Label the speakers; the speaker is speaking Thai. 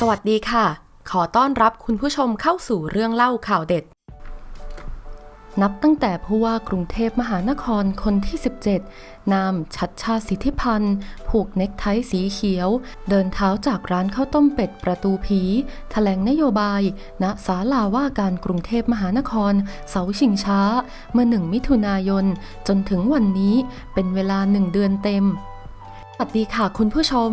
Speaker 1: สวัสดีค่ะ ขอต้อนรับคุณผู้ชมเข้าสู่เรื่องเล่าข่าวเด็ด นับตั้งแต่ผู้ว่ากรุงเทพมหานครคนที่ 17 นามชัดชาสิทธิพันธ์ ผูกเน็กไทสีเขียว เดินเท้าจากร้านข้าวต้มเป็ดประตูผีแถลงนโยบาย ณศาลาว่าการกรุงเทพมหานคร เสาชิงช้า เมื่อหนึ่งมิถุนายน จนถึงวันนี้เป็นเวลาหนึ่งเดือนเต็ม สวัสดีค่ะคุณผู้ชม